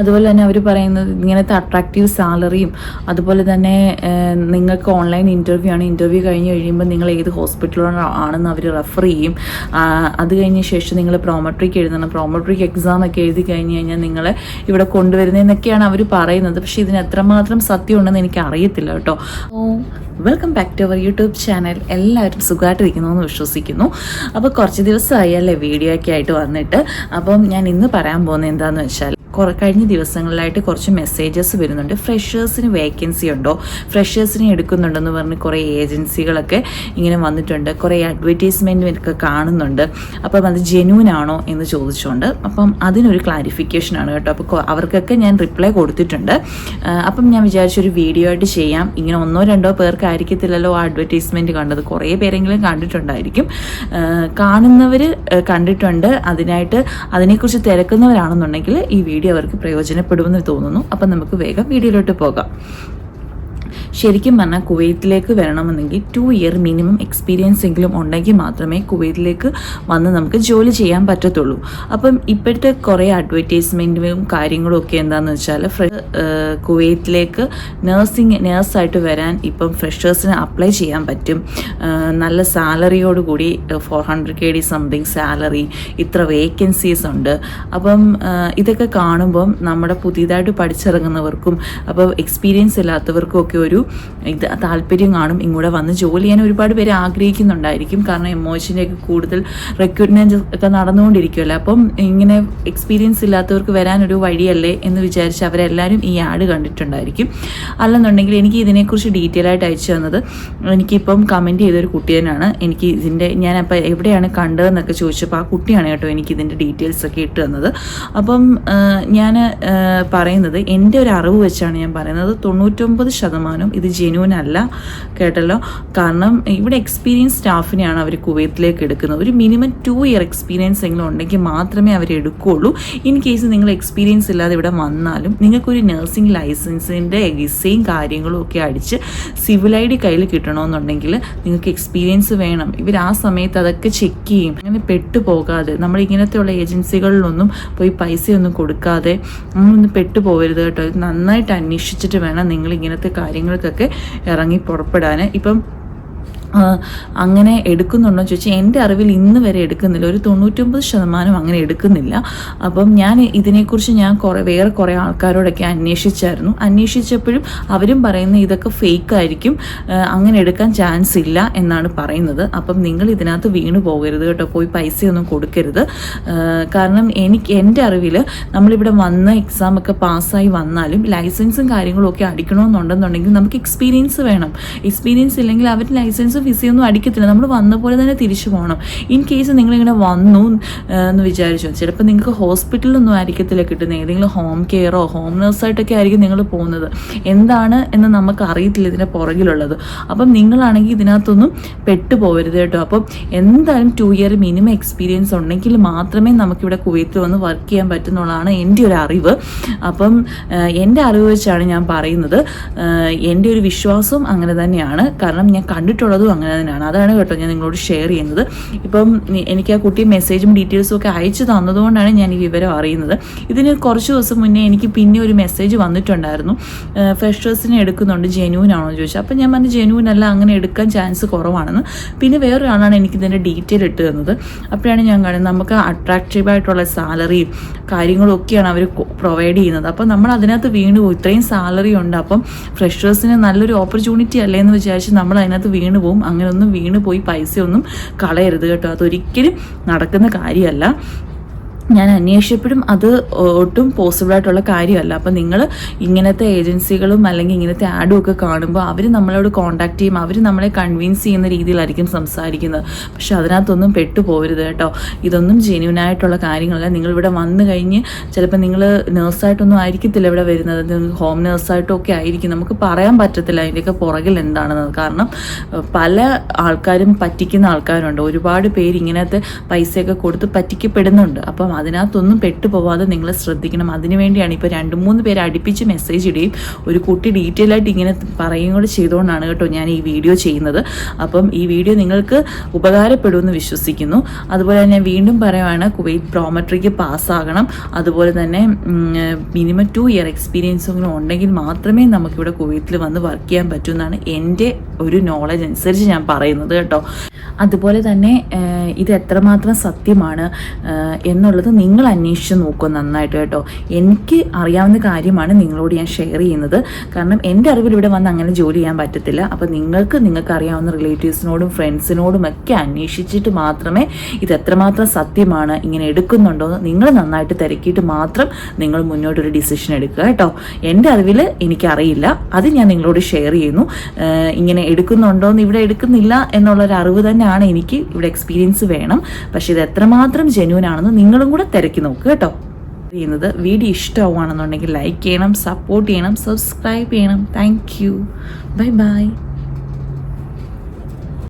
അതുപോലെ തന്നെ അവർ പറയുന്നത് ഇങ്ങനത്തെ അട്രാക്റ്റീവ് സാലറിയും അതുപോലെ തന്നെ നിങ്ങൾക്ക് ഓൺലൈൻ ഇന്റർവ്യൂ ആണ്. ഇന്റർവ്യൂ കഴിഞ്ഞ് കഴിയുമ്പോൾ നിങ്ങൾ ഏത് ഹോസ്പിറ്റലാണ് ആണെന്ന് അവർ റെഫർ ചെയ്യും. അത് കഴിഞ്ഞ ശേഷം നിങ്ങൾ പ്രോമട്രിക്ക് എഴുതണം. പ്രോമട്രിക്ക് എക്സാം ഒക്കെ എഴുതി കഴിഞ്ഞ് കഴിഞ്ഞാൽ നിങ്ങളെ ഇവിടെ കൊണ്ടുവരുന്നതെന്നൊക്കെയാണ് അവർ പറയുന്നത്. പക്ഷെ ഇതിന് എത്രമാത്രം സത്യം ഉണ്ടെന്ന് എനിക്ക് അറിയത്തില്ല കേട്ടോ. Welcome back to our YouTube channel എല്ലാവരും സുഖമായിട്ടിരിക്കുന്നു എന്ന് വിശ്വസിക്കുന്നു. അപ്പോൾ കുറച്ച് ദിവസമായി അല്ലേ വീഡിയോ ഒക്കെ ആയിട്ട് വന്നിട്ട്. അപ്പം ഞാൻ ഇന്ന് പറയാൻ പോകുന്നത് എന്താണെന്ന് വെച്ചാൽ കുറ കഴിഞ്ഞ ദിവസങ്ങളിലായിട്ട് കുറച്ച് മെസ്സേജസ് വരുന്നുണ്ട്. ഫ്രഷേഴ്സിന് വേക്കൻസി ഉണ്ടോ? ഫ്രഷേഴ്സിനെ എടുക്കുന്നുണ്ടെന്ന് പറഞ്ഞ് കുറേ ഏജൻസികളൊക്കെ ഇങ്ങനെ വന്നിട്ടുണ്ട്. കുറേ അഡ്വെർടൈസ്മെന്റ് ഒക്കെ കാണുന്നുണ്ട്. അപ്പം അത് ജെന്യൂൻ ആണോ എന്ന് ചോദിച്ചുകൊണ്ട് അപ്പം അതിനൊരു ക്ലാരിഫിക്കേഷൻ ആണ് കേട്ടോ അപ്പോൾ അവർക്കൊക്കെ ഞാൻ റിപ്ലൈ കൊടുത്തിട്ടുണ്ട്. അപ്പം ഞാൻ വിചാരിച്ചൊരു വീഡിയോ ആയിട്ട് ചെയ്യാം. ഇങ്ങനെ ഒന്നോ രണ്ടോ പേർക്കായിരിക്കത്തില്ലല്ലോ ആ അഡ്വർടൈസ്മെന്റ് കണ്ടത്. കുറേ പേരെങ്കിലും കണ്ടിട്ടുണ്ടായിരിക്കും. കാണുന്നവർ കണ്ടിട്ടുണ്ട്. അതിനായിട്ട് അതിനെക്കുറിച്ച് തിരക്കുന്നവരാണെന്നുണ്ടെങ്കിൽ ഈ വീഡിയോ അവർക്ക് പ്രയോജനപ്പെടുമെന്ന് തോന്നുന്നു. അപ്പം നമുക്ക് വേഗം വീഡിയോയിലോട്ട് പോകാം. ശരിക്കും പറഞ്ഞാൽ കുവൈറ്റിലേക്ക് വരണമെന്നെങ്കിൽ ടു ഇയർ മിനിമം എക്സ്പീരിയൻസ് എങ്കിലും ഉണ്ടെങ്കിൽ മാത്രമേ കുവൈറ്റിലേക്ക് വന്ന് നമുക്ക് ജോലി ചെയ്യാൻ പറ്റത്തുള്ളൂ. അപ്പം ഇപ്പോഴത്തെ കുറേ അഡ്വർടൈസ്മെന്റും കാര്യങ്ങളും ഒക്കെ എന്താണെന്ന് വെച്ചാൽ കുവൈറ്റിലേക്ക് നേഴ്സിംഗ് നേഴ്സായിട്ട് വരാൻ ഇപ്പം ഫ്രഷേഴ്സിന് അപ്ലൈ ചെയ്യാൻ പറ്റും. നല്ല സാലറിയോടുകൂടി four hundred K D something salary ഇത്ര വേക്കൻസീസ് ഉണ്ട്. അപ്പം ഇതൊക്കെ കാണുമ്പം നമ്മുടെ പുതിയതായിട്ട് പഠിച്ചിറങ്ങുന്നവർക്കും അപ്പോൾ എക്സ്പീരിയൻസ് ഇല്ലാത്തവർക്കും ഒക്കെ ഒരു ഇത് താല്പര്യം കാണും. ഇങ്ങോട്ട് വന്ന് ജോലി ചെയ്യാൻ ഒരുപാട് പേര് ആഗ്രഹിക്കുന്നുണ്ടായിരിക്കും. കാരണം എമോഷന്റെ ഒക്കെ കൂടുതൽ റിക്രൂട്ട്മെന്റ് ഒക്കെ നടന്നുകൊണ്ടിരിക്കുമല്ലോ അപ്പം ഇങ്ങനെ എക്സ്പീരിയൻസ് ഇല്ലാത്തവർക്ക് വരാനൊരു വഴിയല്ലേ എന്ന് വിചാരിച്ച് അവരെല്ലാവരും ഈ ആഡ് കണ്ടിട്ടുണ്ടായിരിക്കും. അല്ലെന്നുണ്ടെങ്കിൽ എനിക്ക് ഇതിനെക്കുറിച്ച് ഡീറ്റെയിൽ ആയിട്ട് അയച്ചു തന്നത് എനിക്കിപ്പം കമന്റ് ചെയ്തൊരു കുട്ടി തന്നെയാണ് എനിക്ക് ഇതിന്റെ ഞാനപ്പോൾ എവിടെയാണ് കണ്ടതെന്നൊക്കെ ചോദിച്ചപ്പോൾ ആ കുട്ടിയാണ് കേട്ടോ എനിക്ക് ഇതിന്റെ ഡീറ്റെയിൽസ് ഒക്കെ ഇട്ട് തന്നത്. അപ്പം ഞാൻ പറയുന്നത് എന്റെ ഒരു അറിവ് വെച്ചാണ് ഞാൻ പറയുന്നത്. തൊണ്ണൂറ്റൊമ്പത് ശതമാനം ഇത് ജെന്യൂൻ അല്ല കേട്ടല്ലോ. കാരണം ഇവിടെ എക്സ്പീരിയൻസ് സ്റ്റാഫിനെയാണ് അവർ കുവൈത്തിലേക്ക് എടുക്കുന്നത്. ഒരു മിനിമം ടു ഇയർ എക്സ്പീരിയൻസ് എങ്കിലും ഉണ്ടെങ്കിൽ മാത്രമേ അവർ ഇൻ കേസ് നിങ്ങൾ എക്സ്പീരിയൻസ് ഇല്ലാതെ ഇവിടെ വന്നാലും നിങ്ങൾക്കൊരു നഴ്സിംഗ് ലൈസൻസിന്റെ എഗിസയും കാര്യങ്ങളും ഒക്കെ അടിച്ച് സിവിൽ ഐ ഡി കയ്യിൽ കിട്ടണമെന്നുണ്ടെങ്കിൽ നിങ്ങൾക്ക് എക്സ്പീരിയൻസ് വേണം. ഇവർ ആ സമയത്ത് അതൊക്കെ ചെക്ക് ചെയ്യും. അങ്ങനെ പെട്ടുപോകാതെ നമ്മൾ ഇങ്ങനത്തെയുള്ള ഏജൻസികളിലൊന്നും പോയി പൈസയൊന്നും കൊടുക്കാതെ നമ്മളൊന്നും പെട്ടുപോകരുത് കേട്ടോ. നന്നായിട്ട് അന്വേഷിച്ചിട്ട് വേണം നിങ്ങൾ ഇങ്ങനത്തെ കാര്യങ്ങൾക്കൊക്കെ ഇറങ്ങി പുറപ്പെടാൻ ഇപ്പം അങ്ങനെ എടുക്കുന്നുണ്ടോ എന്ന് ചോദിച്ചാൽ എന്റെ അറിവിൽ ഇന്ന് വരെ എടുക്കുന്നില്ല. ഒരു തൊണ്ണൂറ്റൊമ്പത് ശതമാനം അങ്ങനെ എടുക്കുന്നില്ല. അപ്പം ഞാൻ ഇതിനെക്കുറിച്ച് ഞാൻ കുറേ വേറെ കുറേ ആൾക്കാരോടൊക്കെ അന്വേഷിച്ചായിരുന്നു. അന്വേഷിച്ചപ്പോഴും അവരും പറയുന്നത് ഇതൊക്കെ ഫേക്ക് ആയിരിക്കും. അങ്ങനെ എടുക്കാൻ ചാൻസ് ഇല്ല എന്നാണ് പറയുന്നത്. അപ്പം നിങ്ങൾ ഇതിനകത്ത് വീണു പോകരുത് കേട്ടോ. പോയി പൈസയൊന്നും കൊടുക്കരുത്. കാരണം എനിക്ക് എന്റെ അറിവിൽ നമ്മളിവിടെ വന്ന് എക്സാം ഒക്കെ പാസ്സായി വന്നാലും ലൈസൻസും കാര്യങ്ങളും ഒക്കെ അടിക്കണമെന്നുണ്ടെന്നുണ്ടെങ്കിൽ നമുക്ക് എക്സ്പീരിയൻസ് വേണം. എക്സ്പീരിയൻസ് ഇല്ലെങ്കിൽ അവർ ലൈസൻസ് വിസയൊന്നും അടിക്കത്തില്ല. നമ്മൾ വന്ന പോലെ തന്നെ തിരിച്ചു പോകണം ഇൻ കേസ് നിങ്ങളിങ്ങനെ വന്നു എന്ന് വിചാരിച്ചു. ചിലപ്പോൾ നിങ്ങൾക്ക് ഹോസ്പിറ്റലൊന്നും ആയിരിക്കത്തില്ല കിട്ടുന്നത് ഏതെങ്കിലും ഹോം കെയറോ ഹോം നേഴ്സായിട്ടൊക്കെ ആയിരിക്കും നിങ്ങൾ പോകുന്നത്. എന്താണ് എന്ന് നമുക്ക് അറിയത്തില്ല ഇതിന്റെ പുറകിലുള്ളത്. അപ്പം നിങ്ങളാണെങ്കിൽ ഇതിനകത്തൊന്നും പെട്ടുപോകരുത് കേട്ടോ. അപ്പം എന്തായാലും ടു ഇയർ മിനിമം എക്സ്പീരിയൻസ് ഉണ്ടെങ്കിൽ മാത്രമേ നമുക്കിവിടെ കുവൈത്തിൽ വന്ന് വർക്ക് ചെയ്യാൻ പറ്റുന്നുള്ളതാണ് എന്റെ ഒരു അറിവ്. അപ്പം എന്റെ അറിവ് വെച്ചാണ് ഞാൻ പറയുന്നത്. എന്റെ ഒരു വിശ്വാസവും അങ്ങനെ തന്നെയാണ്. കാരണം ഞാൻ കണ്ടിട്ടുള്ളതും അങ്ങനെ തന്നെയാണ് അതാണ് കേട്ടോ ഞാൻ നിങ്ങളോട് ഷെയർ ചെയ്യുന്നത്. ഇപ്പം എനിക്ക് ആ കുട്ടി മെസ്സേജും ഡീറ്റെയിൽസും ഒക്കെ അയച്ചു തന്നതുകൊണ്ടാണ് ഞാൻ ഈ വിവരം അറിയുന്നത്. ഇതിന് കുറച്ച് ദിവസം മുന്നേ എനിക്ക് പിന്നെ ഒരു മെസ്സേജ് വന്നിട്ടുണ്ടായിരുന്നു. ഫ്രഷേഴ്സിനെ എടുക്കുന്നുണ്ട്. ജെന്യൂൻ ആണോ എന്ന് ചോദിച്ചാൽ അപ്പം ഞാൻ പറഞ്ഞു ജെന്യൂൻ അല്ല അങ്ങനെ എടുക്കാൻ ചാൻസ് കുറവാണെന്ന്. പിന്നെ വേറൊരാളാണ് എനിക്ക് ഇതിന്റെ ഡീറ്റെയിൽ ഇട്ട് തന്നത്. അപ്പോഴാണ് ഞാൻ കാണുന്നത് നമുക്ക് അട്രാക്റ്റീവ് ആയിട്ടുള്ള സാലറിയും കാര്യങ്ങളും ഒക്കെയാണ് അവർ പ്രൊവൈഡ് ചെയ്യുന്നത്. അപ്പം നമ്മൾ അതിനകത്ത് വീണ് പോകും ഇത്രയും സാലറി ഉണ്ട്. അപ്പം ഫ്രഷേഴ്സിന് നല്ലൊരു ഓപ്പർച്യൂണിറ്റി അല്ലേ എന്ന് വിചാരിച്ച് നമ്മൾ അതിനകത്ത് വീണ് പോകും അങ്ങനെ ഒന്നും വീണ് പോയി പൈസയൊന്നും കളയരുത് കേട്ടോ. അതൊരിക്കലും നടക്കുന്ന കാര്യമല്ല. ഞാൻ അന്വേഷിച്ചപ്പോഴും അത് ഒട്ടും പോസിബിൾ ആയിട്ടുള്ള കാര്യമല്ല. അപ്പോൾ നിങ്ങൾ ഇങ്ങനത്തെ ഏജൻസികളും അല്ലെങ്കിൽ ഇങ്ങനത്തെ ആഡും ഒക്കെ കാണുമ്പോൾ അവർ നമ്മളോട് കോൺടാക്ട് ചെയ്യും. അവർ നമ്മളെ കൺവിൻസ് ചെയ്യുന്ന രീതിയിലായിരിക്കും സംസാരിക്കുന്നത്. പക്ഷെ അതിനകത്തൊന്നും പെട്ടുപോകരുത് കേട്ടോ. ഇതൊന്നും ജെന്യൂൻ ആയിട്ടുള്ള കാര്യങ്ങളല്ല. നിങ്ങളിവിടെ വന്നു കഴിഞ്ഞ് ചിലപ്പോൾ നിങ്ങൾ നേഴ്സായിട്ടൊന്നും ആയിരിക്കത്തില്ല ഇവിടെ വരുന്നത്. ഹോം നേഴ്സായിട്ടും ഒക്കെ ആയിരിക്കും. നമുക്ക് പറയാൻ പറ്റത്തില്ല അതിന്റെയൊക്കെ പുറകിൽ എന്താണെന്നത് കാരണം പല ആൾക്കാരും പറ്റിക്കുന്ന ആൾക്കാരുണ്ട്. ഒരുപാട് പേര് ഇങ്ങനത്തെ പൈസയൊക്കെ കൊടുത്ത് പറ്റിക്കപ്പെടുന്നുണ്ട്. അപ്പം അതിനകത്തൊന്നും പെട്ടുപോവാതെ നിങ്ങൾ ശ്രദ്ധിക്കണം. അതിനുവേണ്ടിയാണ് ഇപ്പോൾ രണ്ട് മൂന്ന് പേര് അടുപ്പിച്ച് മെസ്സേജ് ഇടുകയും ഒരു കുട്ടി ഡീറ്റെയിൽ ആയിട്ട് ഇങ്ങനെ പറയുകയും കൂടെ ചെയ്തുകൊണ്ടാണ് കേട്ടോ ഞാൻ ഈ വീഡിയോ ചെയ്യുന്നത്. അപ്പം ഈ വീഡിയോ നിങ്ങൾക്ക് ഉപകാരപ്പെടുമെന്ന് വിശ്വസിക്കുന്നു. അതുപോലെ തന്നെ വീണ്ടും പറയുവാണ് കുവൈറ്റ് പ്രോമെട്രിക്ക് പാസ്സാകണം അതുപോലെ തന്നെ മിനിമം ടു ഇയർ എക്സ്പീരിയൻസും ഉണ്ടെങ്കിൽ മാത്രമേ നമുക്കിവിടെ കുവൈത്തിൽ വന്ന് വർക്ക് ചെയ്യാൻ പറ്റൂ എന്നാണ് എന്റെ ഒരു നോളജ് അനുസരിച്ച് ഞാൻ പറയുന്നത് കേട്ടോ. അതുപോലെ തന്നെ ഇത് എത്രമാത്രം സത്യമാണ് എന്നുള്ളത് നിങ്ങൾ അന്വേഷിച്ച് നോക്കും നന്നായിട്ട് കേട്ടോ. എനിക്ക് അറിയാവുന്ന കാര്യമാണ് നിങ്ങളോട് ഞാൻ ഷെയർ ചെയ്യുന്നത്. കാരണം എന്റെ അറിവിൽ ഇവിടെ വന്ന് അങ്ങനെ ജോലി ചെയ്യാൻ പറ്റത്തില്ല. അപ്പോൾ നിങ്ങൾക്ക് നിങ്ങൾക്ക് അറിയാവുന്ന റിലേറ്റീവ്സിനോടും ഫ്രണ്ട്സിനോടും ഒക്കെ അന്വേഷിച്ചിട്ട് മാത്രമേ ഇത് എത്രമാത്രം സത്യമാണ് ഇങ്ങനെ എടുക്കുന്നുണ്ടോ എന്ന് നിങ്ങൾ നന്നായിട്ട് തിരക്കിയിട്ട് മാത്രം നിങ്ങൾ മുന്നോട്ടൊരു ഡിസിഷൻ എടുക്കുക കേട്ടോ. എന്റെ അറിവിൽ എനിക്കറിയില്ല. അത് ഞാൻ നിങ്ങളോട് ഷെയർ ചെയ്യുന്നു. ഇങ്ങനെ എടുക്കുന്നുണ്ടോ എന്ന് ഇവിടെ എടുക്കുന്നില്ല എന്നുള്ളൊരു അറിവ് തന്നെയാണ് എനിക്ക് ഇവിടെ എക്സ്പീരിയൻസ് വേണം. പക്ഷെ ഇത് എത്രമാത്രം ജെന്യൂൻ ആണെന്ന് നിങ്ങളും കൂടെ തിരക്കി നോക്കുക കേട്ടോ. ചെയ്യുന്നത് വീഡിയോ ഇഷ്ടമാവുകയാണെന്നുണ്ടെങ്കിൽ ലൈക്ക് ചെയ്യണം സപ്പോർട്ട് ചെയ്യണം സബ്സ്ക്രൈബ് ചെയ്യണം. Thank you bye bye